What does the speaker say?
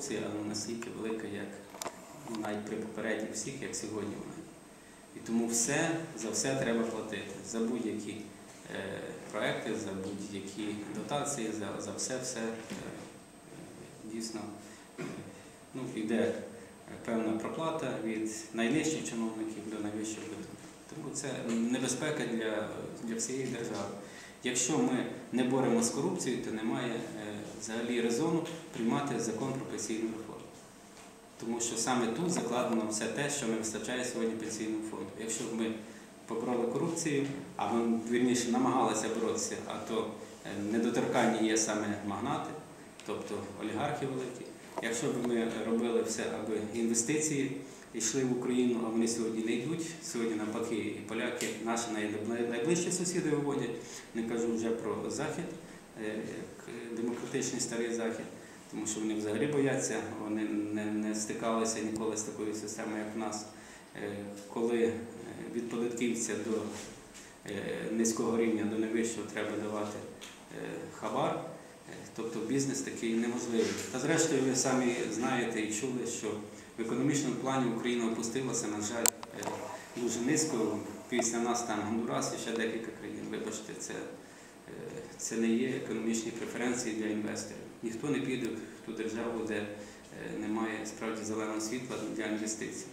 корупція але настільки велика, як ну, навіть при попередніх всіх, як сьогодні вона. І тому все за все треба платити. За будь-які е, проекти, за будь-які дотації, за, за все, все е, дійсно е, ну, йде певна проплата від найнижчих чиновників до найвищих видів. Тому це небезпека для, для всієї держави. Якщо ми не боремося з корупцією, то немає е, взагалі резону приймати закон про пенсійну реформу. Тому що саме тут закладено все те, що не вистачає сьогодні пенсійному фонду. Якщо б ми побороли корупцію, а ми вірніше намагалися боротися, а то е, недоторканні є саме магнати, тобто олігархи великі. Якщо б ми робили все, аби інвестиції йшли в Україну, а вони сьогодні не йдуть. Сьогодні навпаки і поляки, наші най- най- найближчі сусіди виводять, не кажу вже про Захід, як демократичний старий Захід, тому що вони взагалі бояться, вони не, не стикалися ніколи з такою системою, як в нас. Е, Коли е, від податківця до е, низького рівня до найвищого треба давати е, хабар, е, тобто бізнес такий неможливий. Та зрештою ви самі знаєте і чули, що в економічному плані Україна опустилася, на жаль, е, дуже низько. Після нас там Гондурас і ще декілька країн. Вибачте, це, е, це не є економічні преференції для інвесторів. Ніхто не піде в ту державу, де е, немає справді зеленого світла для інвестицій.